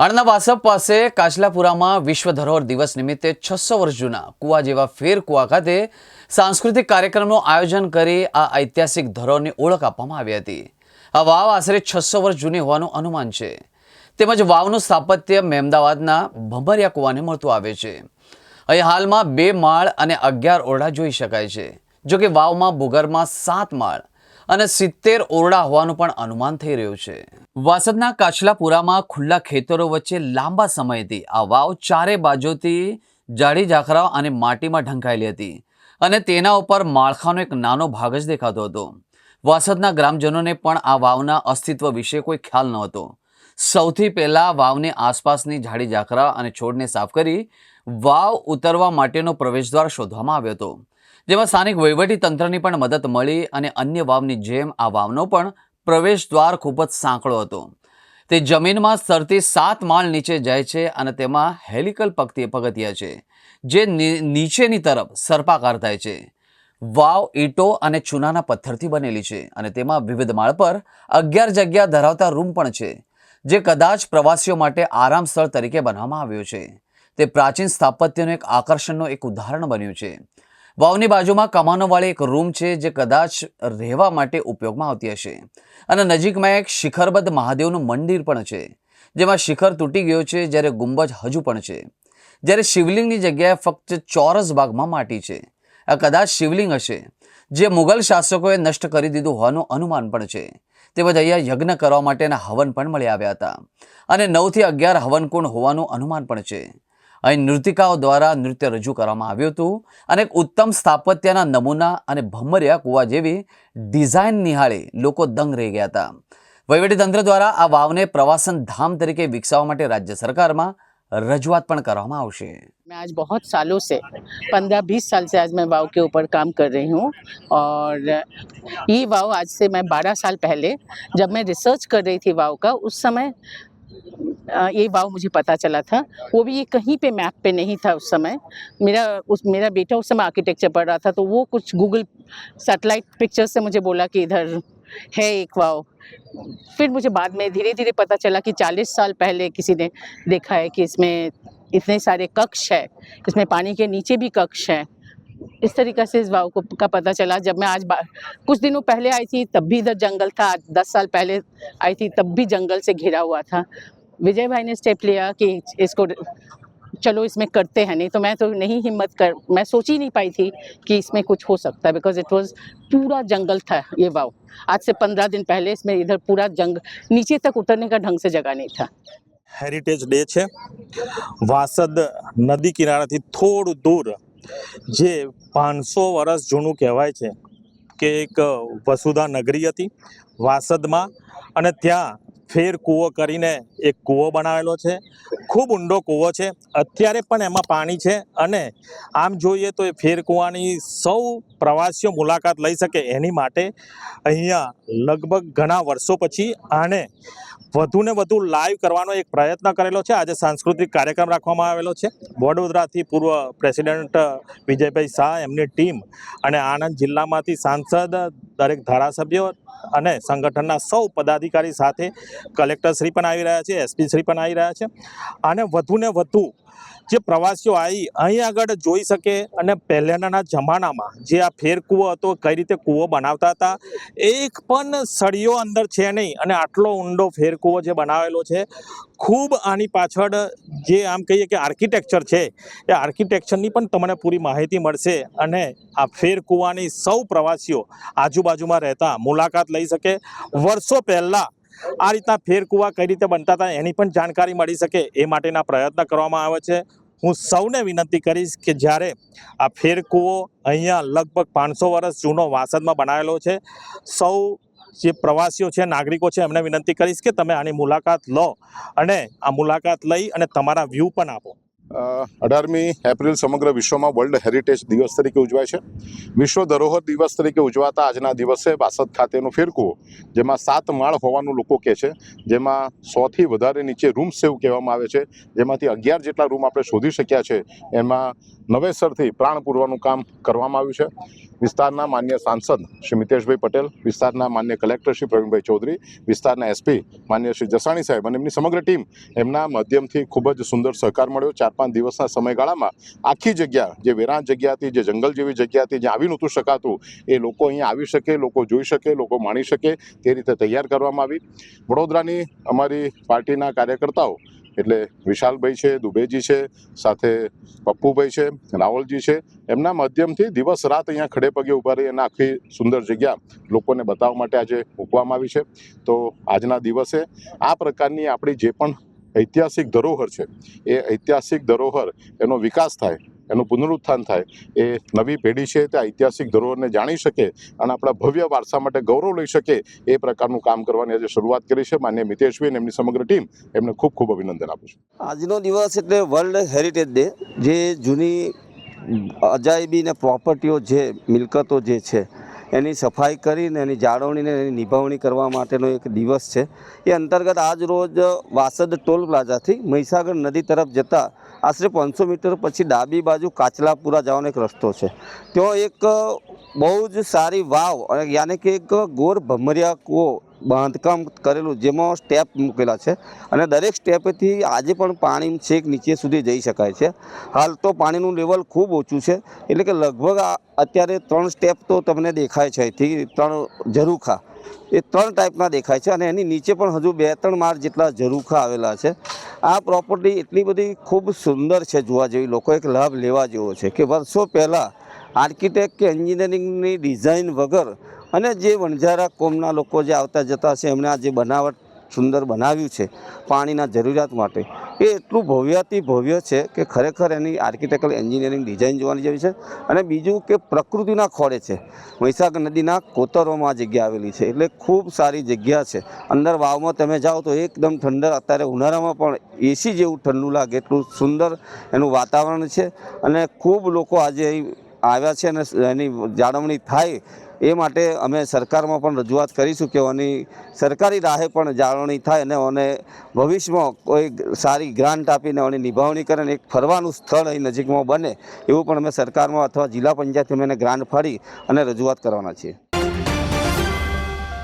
આણંદના વાસપ પાસે કાચલાપુરામાં વિશ્વ ધરોહર દિવસ નિમિત્તે છસો વર્ષ જૂના કુવા જેવા ફેર કુવા ખાતે સાંસ્કૃતિક કાર્યક્રમનું આયોજન કરી આ ઐતિહાસિક ધરોહરની ઓળખ આપવામાં આવી હતી. આ વાવ આશરે છસો વર્ષ જૂની હોવાનું અનુમાન છે. તેમજ વાવનું સ્થાપત્ય મહેમદાવાદના ભંભરિયા કુવાને મળતું આવે છે. અહીં હાલમાં બે માળ અને અગિયાર ઓરડા જોઈ શકાય છે, જો કે વાવમાં ભૂગર્ભમાં સાત માળ અને સિત્તેર ઓરડા હોવાનું પણ અનુમાન થઈ રહ્યું છે. વાસદના કાછલાપુરામાં ખુલ્લા ખેતરો વચ્ચે લાંબા સમયથી આ વાવ ચારે બાજુથી જાડી ઝાખરા અને માટીમાં ઢંકાયેલી હતી અને તેના ઉપર માળખાનો એક નાનો ભાગ જ દેખાતો હતો. વાસદના ગ્રામજનોને પણ આ વાવના અસ્તિત્વ વિશે કોઈ ખ્યાલ નહોતો. સૌથી પહેલાં વાવની આસપાસની ઝાડી ઝાખરા અને છોડને સાફ કરી વાવ ઉતરવા માટેનો પ્રવેશદ્વાર શોધવામાં આવ્યો હતો, જેમાં સ્થાનિક વહીવટી તંત્રની પણ મદદ મળી અને અન્ય વાવની જેમ આ વાવનો પણ પ્રવેશદ્વાર ખૂબ જ સાંકડો હતો. તે જમીનમાં સ્તરથી સાત માળ નીચે જાય છે અને તેમાં હેલિકલ પગતી, પગથિયા છે, જે નીચેની તરફ સર્પાકાર થાય છે. વાવ, ઈંટો અને ચૂનાના પથ્થરથી બનેલી છે અને તેમાં વિવિધ માળ પર અગિયાર જગ્યા ધરાવતા રૂમ પણ છે, જે કદાચ પ્રવાસીઓ માટે આરામ સ્થળ તરીકે બનાવવામાં આવ્યું છે. તે પ્રાચીન સ્થાપત્યનું એક આકર્ષણનું એક ઉદાહરણ બન્યું છે. વાવની બાજુમાં કમાનોવાળી એક રૂમ છે જે કદાચ રહેવા માટે ઉપયોગમાં આવતી હશે. અને નજીકમાં એક શિખરબદ્ધ મહાદેવનું મંદિર પણ છે, જેમાં શિખર તૂટી ગયો છે જ્યારે ગુંબજ હજુ પણ છે. જ્યારે શિવલિંગની જગ્યાએ ફક્ત ચોરસ ભાગમાં માટી છે. આ કદાચ શિવલિંગ હશે, જે મુગલ શાસકોએ નષ્ટ કરી દીધું હોવાનું અનુમાન પણ છે. તેમજ અહીંયા યજ્ઞ કરવા માટેના હવન પણ મળી આવ્યા હતા. અને નવથી અગિયાર હવનકુંડ હોવાનું અનુમાન પણ છે. અહીં નૃતિકાઓ દ્વારા નૃત્ય રજૂ કરવામાં આવ્યું હતું અને એક ઉત્તમ સ્થાપત્યના નમૂના અને ભમરિયા કુવા જેવી ડિઝાઇન નિહાળી લોકો દંગ રહી ગયા હતા વહીવટીતંત્ર દ્વારા આ વાવને પ્રવાસન ધામ તરીકે વિકસાવવા માટે રાજ્ય સરકારમાં રજૂઆત પણ કરવામાં આવશે मैं आज बहुत सालों से पंद्रह बीस साल से आज मैं वाव के ऊपर काम कर रही हूँ और ये वाव आज से मैं बारह साल पहले जब मैं रिसर्च कर रही थी वाव का उस समय अ, ये वाव मुझे पता चला था। वो भी ये कहीं पे मैप पे नहीं था उस समय। मेरा उस, मेरा बेटा उस समय आर्किटेक्चर पढ़ रहा था तो वो कुछ गूगल सैटेलाइट पिक्चर से मुझे बोला कि इधर है एक वाव। फिर मुझे बाद में धीरे धीरे पता चला कि 40 साल पहले किसी ने देखा है कि इसमें इतने सारे कक्ष है, इसमें पानी के नीचे भी कक्ष है। इस तरीक़े से इस वाव को, का पता चला। जब मैं आज कुछ दिनों पहले आई थी, तब भी इधर जंगल था। आज दस साल पहले आई थी, तब भी जंगल से घिरा हुआ था। विजय भाई ने स्टेप लिया कि इसको चलो इसमें करते हैं नहीं तो मैं तो नहीं हिम्मत कर मैं सोच ही नहीं पाई थी कि इसमें कुछ हो सकता है बिकॉज इट वॉज पूरा जंगल था ये वाव आज से पंद्रह दिन पहले इसमें इधर पूरा जंग नीचे तक उतरने का ढंग से जगह नहीं था હેરિટેજ ડે છે વાસદ નદી કિનારાથી થોડું દૂર જે પાંચસો વર્ષ જૂનું કહેવાય છે કે એક વસુધા નગરી હતી વાસદમાં અને ત્યાં ફેર કૂવો કરીને એક કૂવો બનાવેલો છે. ખૂબ ઊંડો કૂવો છે. અત્યારે પણ એમાં પાણી છે અને આમ જોઈએ તો એ ફેર કૂવાની સૌ પ્રવાસીઓ મુલાકાત લઈ શકે એની માટે અહીંયા લગભગ ઘણા વર્ષો પછી આને વધુને વધુ લાઈવ કરવાનો એક પ્રયત્ન કરેલો છે. આજે સાંસ્કૃતિક કાર્યક્રમ રાખવામાં આવેલો છે. વડોદરાથી પૂર્વ પ્રેસિડેન્ટ વિજયભાઈ શાહ, એમની ટીમ અને આણંદ જિલ્લામાંથી સાંસદ દરેક ધારાસભ્યો અને સંગઠનના સૌ પદાધિકારી સાથે કલેક્ટરશ્રી પણ આવી રહ્યા છે, એસપી શ્રી પણ આવી રહ્યા છે. અને વધુને વધુ જે પ્રવાસીઓ આવી અહીં આગળ જોઈ શકે અને પહેલાંના જમાનામાં જે આ ફેર કૂવો હતો, કઈ રીતે કૂવો બનાવતા હતા, એક પણ સળિયો અંદર છે નહીં. અને આટલો ઊંડો ફેર કૂવો જે બનાવેલો છે, ખૂબ આની પાછળ જે આમ કહીએ કે આર્કિટેક્ચર છે, એ આર્કિટેક્ચરની પણ તમને પૂરી માહિતી મળશે. અને આ ફેર કૂવાની સૌ પ્રવાસીઓ આજુબાજુમાં રહેતા, મુલાકાત લઈ શકે. વર્ષો પહેલાં આ રીતના ફેરકુવા કઈ રીતે બનતા હતા એની પણ જાણકારી મળી શકે એ માટેના પ્રયત્ન કરવામાં આવે છે. હું સૌને વિનંતી કરીશ કે જ્યારે આ ફેરકુવો અહીંયા લગભગ પાંચસો વર્ષ જૂનો વાસદમાં બનાવેલો છે, સૌ જે પ્રવાસીઓ છે, નાગરિકો છે, એમને વિનંતી કરીશ કે તમે આની મુલાકાત લો અને આ મુલાકાત લઈ અને તમારા વ્યૂ પણ આપો. અઢારમી એપ્રિલ સમગ્ર વિશ્વમાં વર્લ્ડ હેરિટેજ દિવસ તરીકે ઉજવાય છે. વિશ્વ ધરોહર દિવસ તરીકે ઉજવાતા આજના દિવસે વાસદ ખાતેનું ફેરકો, જેમાં સાત માળ હોવાનું લોકો કહે છે. જેમાં સોથી વધારે નીચે રૂમ્સ સેવ કહેવામાં આવે છે. જેમાંથી અગિયાર જેટલા રૂમ આપણે શોધી શક્યા છે. એમાં નવેસરથી પ્રાણ પૂરવાનું કામ કરવામાં આવ્યું છે. વિસ્તારના માન્ય સાંસદ શ્રી મિતેશભાઈ પટેલ, વિસ્તારના માન્ય કલેક્ટર શ્રી પ્રવીણભાઈ ચૌધરી, વિસ્તારના એસપી માન્ય શ્રી જસાણી સાહેબ અને એમની સમગ્ર ટીમ એમના માધ્યમથી ખૂબ જ સુંદર સહકાર મળ્યો. ચાર પાંચ દિવસના સમયગાળામાં આખી જગ્યા, જે વેરાન જગ્યા હતી, જે જંગલ જેવી જગ્યા હતી, જ્યાં આવી નહોતું શકાતું, એ લોકો અહીંયા આવી શકે, લોકો જોઈ શકે, લોકો માણી શકે, તે રીતે તૈયાર કરવામાં આવી. વડોદરાની અમારી પાર્ટીના કાર્યકર્તાઓ, એટલે વિશાલભાઈ છે, દુબેજી છે, સાથે પપ્પુભાઈ છે, રાવલજી છે, એમના માધ્યમથી દિવસ રાત અહીંયા ખડે પગે ઊભા રહી અને આખી સુંદર જગ્યા લોકોને બતાવવા માટે આજે મૂકવામાં આવી છે. તો આજના દિવસે આ પ્રકારની આપણી જે પણ ઐતિહાસિક ધરોહર છે. એ ઐતિહાસિક ધરોહર એનો વિકાસ થાય, એનું પુનરુત્થાન થાય, એ નવી પેઢી છે તે ઐતિહાસિક ધરોહરને જાણી શકે અને આપણા ભવ્ય વારસા માટે ગૌરવ લઈ શકે એ પ્રકારનું કામ કરવાની આજે શરૂઆત કરી છે. માન્ય મિતેશભાઈ અને એમની સમગ્ર ટીમ એમને ખૂબ ખૂબ અભિનંદન આપું છું. આજનો દિવસ એટલે વર્લ્ડ હેરિટેજ ડે, જે જૂની અજાયબી ને પ્રોપર્ટીઓ જે મિલકતો જે છે એની સફાઈ કરીને, એની જાળવણીને, એની નિભાવણી કરવા માટેનો એક દિવસ છે. એ અંતર્ગત આજ રોજ વાસદ ટોલ પ્લાઝાથી મહીસાગર નદી તરફ જતાં આશરે પાંચસો મીટર પછી ડાબી બાજુ કાચલાપુરા જવાનો એક રસ્તો છે. ત્યાં એક બહુ જ સારી વાવ યાને કે એક ગોર ભમરિયા કૂવો બાંધકામ કરેલું, જેમાં સ્ટેપ મૂકેલા છે. અને દરેક સ્ટેપથી આજે પણ પાણી છેક નીચે સુધી જઈ શકાય છે. હાલ તો પાણીનું લેવલ ખૂબ ઓછું છે. એટલે કે લગભગ અત્યારે ત્રણ સ્ટેપ તો તમને દેખાય છે. અહીંથી ત્રણ ઝરૂખા. એ ત્રણ ટાઈપના દેખાય છે અને એની નીચે પણ હજુ બે ત્રણ માળ જેટલા ઝરૂખા આવેલા છે. આ પ્રોપર્ટી એટલી બધી ખૂબ સુંદર છે જોવા જેવી. લોકો એક લાભ લેવા જેવો છે કે વર્ષો પહેલાં આર્કિટેક્ટ કે એન્જિનિયરિંગની ડિઝાઇન વગર અને જે વણઝારા કોમના લોકો જે આવતા જતા છે એમણે આ જે બનાવટ સુંદર બનાવ્યું છે પાણીના જરૂરિયાત માટે, એ એટલું ભવ્યાતિ ભવ્ય છે કે ખરેખર એની આર્કિટેક્ચર એન્જિનિયરિંગ ડિઝાઇન જોવાની જેવી છે. અને બીજું કે પ્રકૃતિના ખોળે છે. વૈશાખ નદીના કોતરોમાં જગ્યા આવેલી છે. એટલે ખૂબ સારી જગ્યા છે. અંદર વાવમાં તમે જાઓ તો એકદમ ઠંડર, અત્યારે ઉનાળામાં પણ એસી જેવું ઠંડુ લાગે, એટલું સુંદર એનું વાતાવરણ છે. અને ખૂબ લોકો આજે આવ્યા છે અને એની જાળવણી થાય એ માટે અમે સરકારમાં પણ રજૂઆત કરીશું કે આની સરકારી રાહે પણ જાળવણી થાય અને અને ભવિષ્યમાં કોઈ સારી ગ્રાન્ટ આપીને એની નિભાવણી કરે અને એક ફરવાનું સ્થળ અહીં નજીકમાં બને, એવું પણ અમે સરકારમાં અથવા જિલ્લા પંચાયતથી એને ગ્રાન્ટ ફાડી અને રજૂઆત કરવાના છીએ.